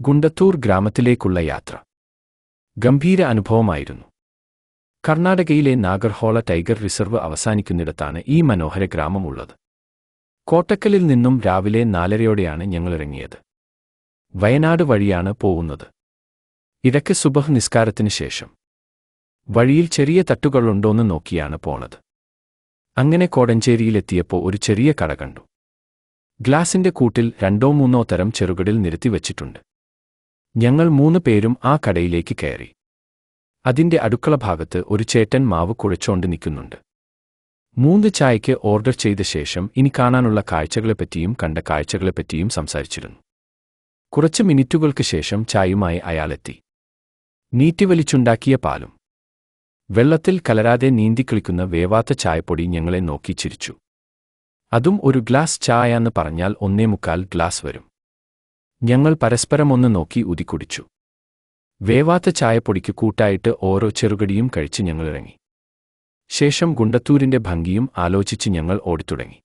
ഗുണ്ടത്തൂർ ഗ്രാമത്തിലേക്കുള്ള യാത്ര. ഗംഭീര അനുഭവമായിരുന്നു. കർണാടകയിലെ നാഗർഹോള ടൈഗർ റിസർവ് അവസാനിക്കുന്നിടത്താണ് ഈ മനോഹര ഗ്രാമമുള്ളത് കോട്ടക്കലിൽ നിന്നും രാവിലെ നാലരയോടെയാണ് ഞങ്ങളിറങ്ങിയത്. വയനാട് വഴിയാണ് പോവുന്നത് ഇടയ്ക്ക് സുബഹ് നിസ്കാരത്തിന് ശേഷം. വഴിയിൽ ചെറിയ തട്ടുകളുണ്ടോന്ന് നോക്കിയാണ് പോണത്. അങ്ങനെ കോടഞ്ചേരിയിലെത്തിയപ്പോൾ ഒരു ചെറിയ കട കണ്ടു. ഗ്ലാസിന്റെ കൂട്ടിൽ രണ്ടോ മൂന്നോ തരം ചെറുകടിൽ നിരത്തി വച്ചിട്ടുണ്ട്. ഞങ്ങൾ മൂന്ന് പേരും ആ കടയിലേക്ക് കയറി. അതിന്റെ അടുക്കള ഭാഗത്ത് ഒരു ചേട്ടൻ മാവ് കുഴച്ചോണ്ട് നിൽക്കുന്നുണ്ട്. മൂന്ന് ചായയ്ക്ക് ഓർഡർ ചെയ്ത ശേഷം ഇനി കാണാനുള്ള കാഴ്ചകളെപ്പറ്റിയും കണ്ട കാഴ്ചകളെപ്പറ്റിയും സംസാരിച്ചിരുന്നു. കുറച്ച് മിനിറ്റുകൾക്ക് ശേഷം ചായുമായി അയാളെത്തി. നീറ്റിവലിച്ചുണ്ടാക്കിയ പാലും. വെള്ളത്തിൽ കലരാതെ നീന്തിക്കളിക്കുന്ന വേവാത്ത ചായപ്പൊടി ഞങ്ങളെ നോക്കി ചിരിച്ചു. അതും ഒരു ഗ്ലാസ് ചായ എന്ന് പറഞ്ഞാൽ ഒന്നേ മുക്കാൽ ഗ്ലാസ് വരും. ഞങ്ങൾ പരസ്പരം ഒന്ന് നോക്കി ഉതിക്കുടിച്ചു വേവാത്ത ചായപ്പൊടിക്ക് കൂട്ടായിട്ട് ഓരോ ചെറുകടിയും കഴിച്ച് ഞങ്ങൾ ഇറങ്ങി ശേഷം ഗുണ്ടത്തൂരിന്റെ ഭംഗിയും ആലോചിച്ച് ഞങ്ങൾ ഓടിത്തുടങ്ങി.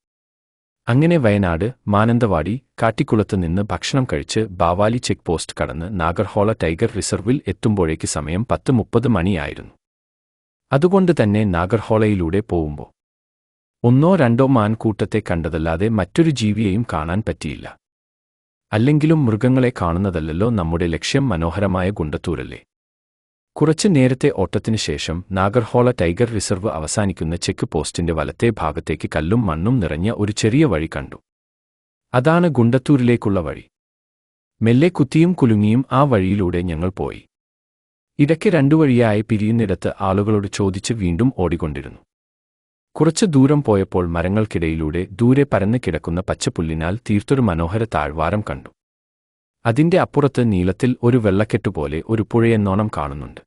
അങ്ങനെ വയനാട് മാനന്തവാടി കാട്ടിക്കുളത്ത് നിന്ന് ഭക്ഷണം കഴിച്ച് ബാവാലി ചെക്ക് പോസ്റ്റ് കടന്ന് നാഗർഹോള ടൈഗർ റിസർവിൽ എത്തുമ്പോഴേക്ക് സമയം പത്ത് മുപ്പത് മണിയായിരുന്നു. അതുകൊണ്ട് തന്നെ നാഗർഹോളയിലൂടെ പോവുമ്പോൾ ഒന്നോ രണ്ടോ മാൻകൂട്ടത്തെ കണ്ടതല്ലാതെ മറ്റൊരു ജീവിയെയും കാണാൻ പറ്റിയില്ല. അല്ലെങ്കിലും മൃഗങ്ങളെ കാണുന്നതല്ലല്ലോ നമ്മുടെ ലക്ഷ്യം മനോഹരമായ ഗുണ്ടത്തൂരല്ലേ. കുറച്ചു നേരത്തെ ഓട്ടത്തിനു ശേഷം നാഗർഹോള ടൈഗർ റിസർവ് അവസാനിക്കുന്ന ചെക്ക് പോസ്റ്റിന്റെ വലത്തെ ഭാഗത്തേക്ക് കല്ലും മണ്ണും നിറഞ്ഞ ഒരു ചെറിയ വഴി കണ്ടു. അതാണ് ഗുണ്ടത്തൂരിലേക്കുള്ള വഴി. മെല്ലെ കുത്തിയും കുലുങ്ങിയും ആ വഴിയിലൂടെ ഞങ്ങൾ പോയി. ഇടയ്ക്ക് രണ്ടു വഴിയായി പിരിയുന്നിടത്ത് ആളുകളോട് ചോദിച്ച് വീണ്ടും ഓടിക്കൊണ്ടിരുന്നു. കുറച്ചു ദൂരം പോയപ്പോൾ മരങ്ങൾക്കിടയിലൂടെ ദൂരെ പരന്നു കിടക്കുന്ന പച്ചപ്പുല്ലിനാൽ തീർത്തൊരു മനോഹര താഴ്വാരം കണ്ടു. അതിന്റെ അപ്പുറത്ത് നീളത്തിൽ ഒരു വെള്ളക്കെട്ടുപോലെ ഒരു പുഴയെന്നോണം കാണുന്നുണ്ട്.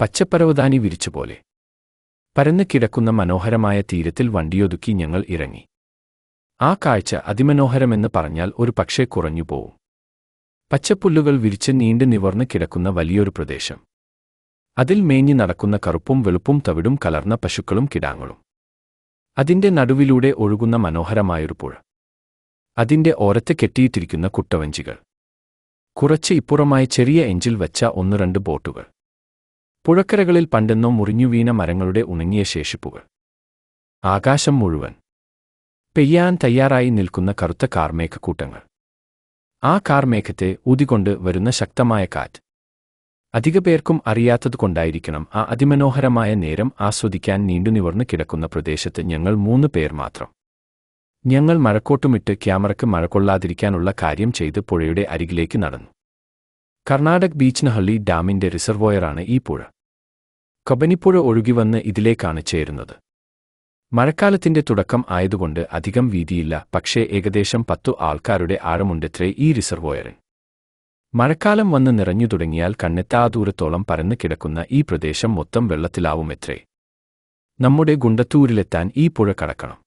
പച്ചപ്പരവതാനി വിരിച്ചുപോലെ. പരന്നു കിടക്കുന്ന മനോഹരമായ തീരത്തിൽ വണ്ടിയൊതുക്കി ഞങ്ങൾ ഇറങ്ങി. ആ കാഴ്ച അതിമനോഹരമെന്ന് പറഞ്ഞാൽ ഒരു പക്ഷേ കുറഞ്ഞു പോവും പച്ചപ്പുല്ലുകൾ വിരിച്ച് നീണ്ടു നിവർന്ന് കിടക്കുന്ന വലിയൊരു പ്രദേശം. അതിൽ മേഞ്ഞു നടക്കുന്ന കറുപ്പും വെളുപ്പും തവിടും കലർന്ന പശുക്കളും കിടാങ്ങളും. അതിന്റെ നടുവിലൂടെ ഒഴുകുന്ന മനോഹരമായൊരു പുഴ. അതിന്റെ ഓരത്ത് കെട്ടിയിട്ടിരിക്കുന്ന കുട്ടവഞ്ചികൾ. കുറച്ച് ഇപ്പുറമായി ചെറിയ എഞ്ചിൽ വച്ച ഒന്ന് രണ്ട് ബോട്ടുകൾ. പുഴക്കരകളിൽ പണ്ടെന്നോ മുറിഞ്ഞുവീന മരങ്ങളുടെ ഉണങ്ങിയ ശേഷിപ്പുകൾ. ആകാശം മുഴുവൻ. പെയ്യാൻ തയ്യാറായി നിൽക്കുന്ന കറുത്ത കാർമേഘക്കൂട്ടങ്ങൾ. ആ കാർമേഘത്തെ ഊതികൊണ്ട് വരുന്ന ശക്തമായ കാറ്റ്. അധിക പേർക്കും അറിയാത്തതുകൊണ്ടായിരിക്കണം ആ അതിമനോഹരമായ നേരം ആസ്വദിക്കാൻ നീണ്ടുനിവർന്നു കിടക്കുന്ന പ്രദേശത്ത് ഞങ്ങൾ മൂന്ന് പേർ മാത്രം. ഞങ്ങൾ മഴക്കോട്ടുമിട്ട് ക്യാമറയ്ക്ക് മഴക്കൊള്ളാതിരിക്കാനുള്ള കാര്യം ചെയ്ത് പുഴയുടെ അരികിലേക്ക് നടന്നു. കർണാടക് ബീച്ച്നഹള്ളി ഡാമിന്റെ റിസർവോയറാണ് ഈ പുഴ. കബനിപ്പുഴ ഒഴുകിവന്ന് ഇതിലേക്കാണ് ചേരുന്നത്. മഴക്കാലത്തിന്റെ തുടക്കം ആയതുകൊണ്ട് അധികം വീതിയില്ല പക്ഷേ ഏകദേശം പത്തു ആൾക്കാരുടെ ആഴമുണ്ടത്രേ ഈ റിസർവോയറിൻ മഴക്കാലം വന്ന് നിറഞ്ഞു തുടങ്ങിയാൽ കണ്ണെത്താ ദൂരത്തോളം പരന്നു കിടക്കുന്ന ഈ പ്രദേശം മൊത്തം വെള്ളത്തിലാവുമെത്രേ. നമ്മുടെ ഗുണ്ടത്തൂരിലെത്താൻ ഈ പുഴ കടക്കണം.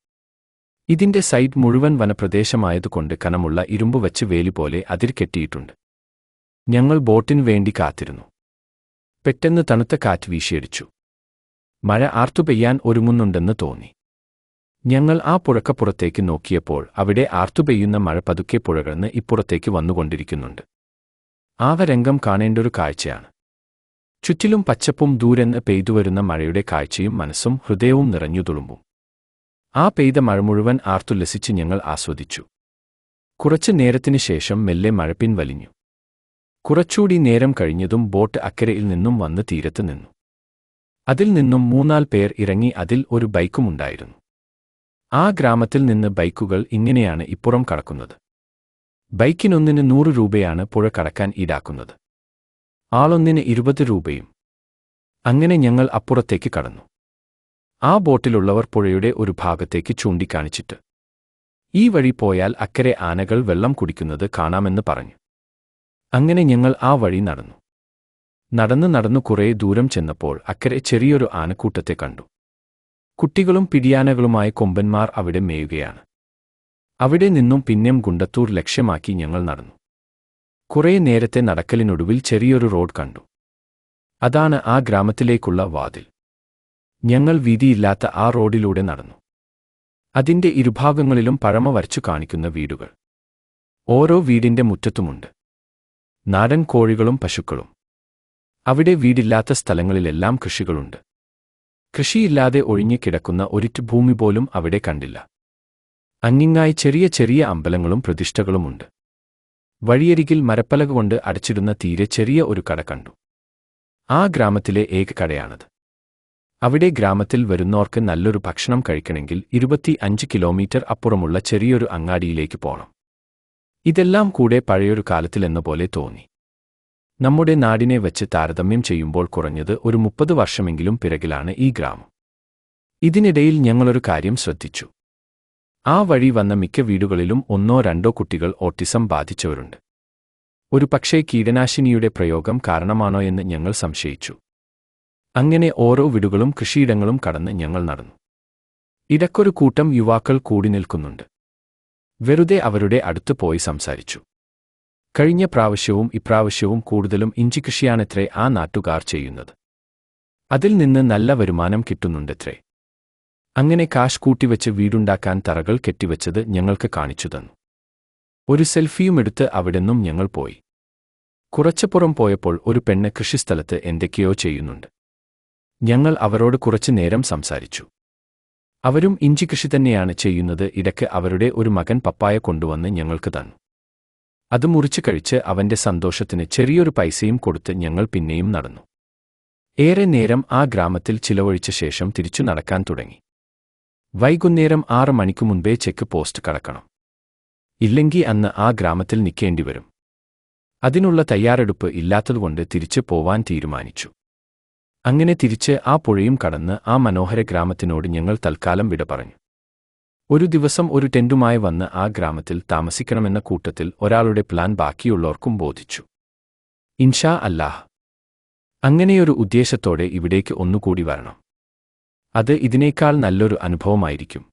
ഇതിന്റെ സൈഡ് മുഴുവൻ വനപ്രദേശമായതുകൊണ്ട് കനമുള്ള ഇരുമ്പ് വച്ച് വേലി പോലെ അതിർ കെട്ടിയിട്ടുണ്ട്. ഞങ്ങൾ ബോട്ടിനു വേണ്ടി കാത്തിരുന്നു. പെട്ടെന്ന് തണുത്ത കാറ്റ് വീശിയടിച്ചു. മഴ ആർത്തു ആർത്തുപെയ്യാൻ ഒരുങ്ങുന്നുണ്ടെന്ന് തോന്നി. ഞങ്ങൾ ആ പുഴക്കപ്പുറത്തേക്ക് നോക്കിയപ്പോൾ അവിടെ ആർത്തുപെയ്യുന്ന മഴ പതുക്കെ പുഴകൾന്ന് ഇപ്പുറത്തേക്ക് വന്നുകൊണ്ടിരിക്കുന്നുണ്ട്. ആവരംഗം കാണേണ്ടൊരു കാഴ്ചയാണ്. ചുറ്റിലും പച്ചപ്പും ദൂരെന്ന് പെയ്തുവരുന്ന മഴയുടെ കാഴ്ചയും മനസ്സും ഹൃദയവും നിറഞ്ഞു തുളുമ്പും. ആ പെയ്ത മഴ മുഴുവൻ ആർത്തുല്ലസിച്ച് ഞങ്ങൾ ആസ്വദിച്ചു. കുറച്ചു നേരത്തിനു ശേഷം മെല്ലെ മഴ പിൻവലിഞ്ഞു കുറച്ചുകൂടി നേരം കഴിഞ്ഞതും ബോട്ട് അക്കരയിൽ നിന്നും വന്ന് തീരത്ത് നിന്നു. അതിൽ നിന്നും മൂന്നാൽ പേർ ഇറങ്ങി അതിൽ ഒരു ബൈക്കുമുണ്ടായിരുന്നു ആ ഗ്രാമത്തിൽ നിന്ന് ബൈക്കുകൾ ഇങ്ങനെയാണ് ഇപ്പുറം കടക്കുന്നത്. ബൈക്കിനൊന്നിന് നൂറ് രൂപയാണ് പുഴ കടക്കാൻ ഈടാക്കുന്നത്. ആളൊന്നിന് ഇരുപത് രൂപയും. അങ്ങനെ ഞങ്ങൾ അപ്പുറത്തേക്ക് കടന്നു. ആ ബോട്ടിലുള്ളവർ പുഴയുടെ ഒരു ഭാഗത്തേക്ക് ചൂണ്ടിക്കാണിച്ചിട്ട്. ഈ വഴി പോയാൽ അക്കരെ ആനകൾ വെള്ളം കുടിക്കുന്നത് കാണാമെന്ന് പറഞ്ഞു. അങ്ങനെ ഞങ്ങൾ ആ വഴി നടന്നു. നടന്ന് നടന്നു കുറേ ദൂരം ചെന്നപ്പോൾ അക്കരെ ചെറിയൊരു ആനക്കൂട്ടത്തെ കണ്ടു. കുട്ടികളും പിടിയാനകളുമായ കൊമ്പന്മാർ അവിടെ മേയുകയാണ്. അവിടെ നിന്നും പിന്നെയും ഗുണ്ടത്തൂർ ലക്ഷ്യമാക്കി ഞങ്ങൾ നടന്നു. കുറേ നേരത്തെ നടക്കലിനൊടുവിൽ ചെറിയൊരു റോഡ് കണ്ടു. അതാണ് ആ ഗ്രാമത്തിലേക്കുള്ള വാതിൽ. ഞങ്ങൾ വീതിയില്ലാത്ത ആ റോഡിലൂടെ നടന്നു. അതിന്റെ ഇരുഭാഗങ്ങളിലും പഴമ വരച്ചു കാണിക്കുന്ന വീടുകൾ. ഓരോ വീടിന്റെ മുറ്റത്തുമുണ്ട്. നാടൻ കോഴികളും പശുക്കളും. അവിടെ വീടില്ലാത്ത സ്ഥലങ്ങളിലെല്ലാം കൃഷികളുണ്ട്. കൃഷിയില്ലാതെ ഒഴിഞ്ഞു കിടക്കുന്ന ഒരിറ്റു ഭൂമി പോലും അവിടെ കണ്ടില്ല. അങ്ങിങ്ങായി ചെറിയ ചെറിയ അമ്പലങ്ങളും പ്രതിഷ്ഠകളുമുണ്ട്. വഴിയരികിൽ മരപ്പലക കൊണ്ട് അടച്ചിടുന്ന തീരെ ചെറിയ ഒരു കട കണ്ടു. ആ ഗ്രാമത്തിലെ ഏക കടയാണത്. അവിടെ ഗ്രാമത്തിൽ വരുന്നവർക്ക് നല്ലൊരു ഭക്ഷണം കഴിക്കണമെങ്കിൽ ഇരുപത്തി അഞ്ച് കിലോമീറ്റർ അപ്പുറമുള്ള ചെറിയൊരു അങ്ങാടിയിലേക്ക് പോണം. ഇതെല്ലാം കൂടെ പഴയൊരു കാലത്തിലെന്ന പോലെ തോന്നി. നമ്മുടെ നാടിനെ വെച്ച് താരതമ്യം ചെയ്യുമ്പോൾ കുറഞ്ഞത് ഒരു മുപ്പത് വർഷമെങ്കിലും പിറകിലാണ് ഈ ഗ്രാമം. ഇതിനിടയിൽ ഞങ്ങളൊരു കാര്യം ശ്രദ്ധിച്ചു. ആ വഴി വന്ന മിക്ക വീടുകളിലും ഒന്നോ രണ്ടോ കുട്ടികൾ ഓട്ടിസം ബാധിച്ചവരുണ്ട്. ഒരു പക്ഷേ കീടനാശിനിയുടെ പ്രയോഗം കാരണമാണോ എന്ന് ഞങ്ങൾ സംശയിച്ചു. അങ്ങനെ ഓരോ വീടുകളും കൃഷിയിടങ്ങളും കടന്ന് ഞങ്ങൾ നടന്നു. ഇടക്കൊരു കൂട്ടം യുവാക്കൾ കൂടി നിൽക്കുന്നുണ്ട്. വെറുതെ അവരുടെ അടുത്ത് പോയി സംസാരിച്ചു. കഴിഞ്ഞ പ്രാവശ്യവും ഇപ്രാവശ്യവും കൂടുതലും ഇഞ്ചി കൃഷിയാണത്രേ ആ നാട്ടുകാർ ചെയ്യുന്നത്. അതിൽ നിന്ന് നല്ല വരുമാനം കിട്ടുന്നുണ്ടത്രേ. അങ്ങനെ കാശ് കൂട്ടിവെച്ച് വീടുണ്ടാക്കാൻ തറകൾ കെട്ടിവെച്ചത് ഞങ്ങൾക്ക് കാണിച്ചു തന്നു. ഒരു സെൽഫിയും എടുത്ത് അവിടെന്നും ഞങ്ങൾ പോയി. കുറച്ചപ്പുറം പോയപ്പോൾ ഒരു പെണ്ണ് കൃഷിസ്ഥലത്ത് എന്തൊക്കെയോ ചെയ്യുന്നുണ്ട്. ഞങ്ങൾ അവരോട് കുറച്ചു നേരം സംസാരിച്ചു. അവരും ഇഞ്ചി കൃഷി തന്നെയാണ് ചെയ്യുന്നത് ഇടയ്ക്ക് അവരുടെ ഒരു മകൻ പപ്പായ കൊണ്ടുവന്ന് ഞങ്ങൾക്ക് തന്നു. അത് മുറിച്ചു കഴിച്ച് അവന്റെ സന്തോഷത്തിന് ചെറിയൊരു പൈസയും കൊടുത്ത് ഞങ്ങൾ പിന്നെയും നടന്നു. ഏറെ നേരം ആ ഗ്രാമത്തിൽ ചിലവഴിച്ച ശേഷം തിരിച്ചു നടക്കാൻ തുടങ്ങി. വൈകുന്നേരം ആറ് മണിക്കു മുൻപേ ചെക്ക് പോസ്റ്റ് കടക്കണം. ഇല്ലെങ്കിൽ അന്ന് ആ ഗ്രാമത്തിൽ നിൽക്കേണ്ടി വരും അതിനുള്ള തയ്യാറെടുപ്പ് ഇല്ലാത്തതുകൊണ്ട് തിരിച്ചു പോവാൻ തീരുമാനിച്ചു. അങ്ങനെ തിരിച്ച് ആ പുഴയും കടന്ന് ആ മനോഹര ഗ്രാമത്തിനോട് ഞങ്ങൾ തൽക്കാലം വിട പറഞ്ഞു. ഒരു ദിവസം ഒരു ടെന്റുമായി വന്ന് ആ ഗ്രാമത്തിൽ താമസിക്കണമെന്ന കൂട്ടത്തിൽ ഒരാളുടെ പ്ലാൻ ബാക്കിയുള്ളവർക്കും ബോധിച്ചു. ഇൻഷാ അല്ലാഹ്. അങ്ങനെയൊരു ഉദ്ദേശത്തോടെ ഇവിടേക്ക് ഒന്നുകൂടി വരണം. അത് ഇതിനേക്കാൾ നല്ലൊരു അനുഭവമായിരിക്കും.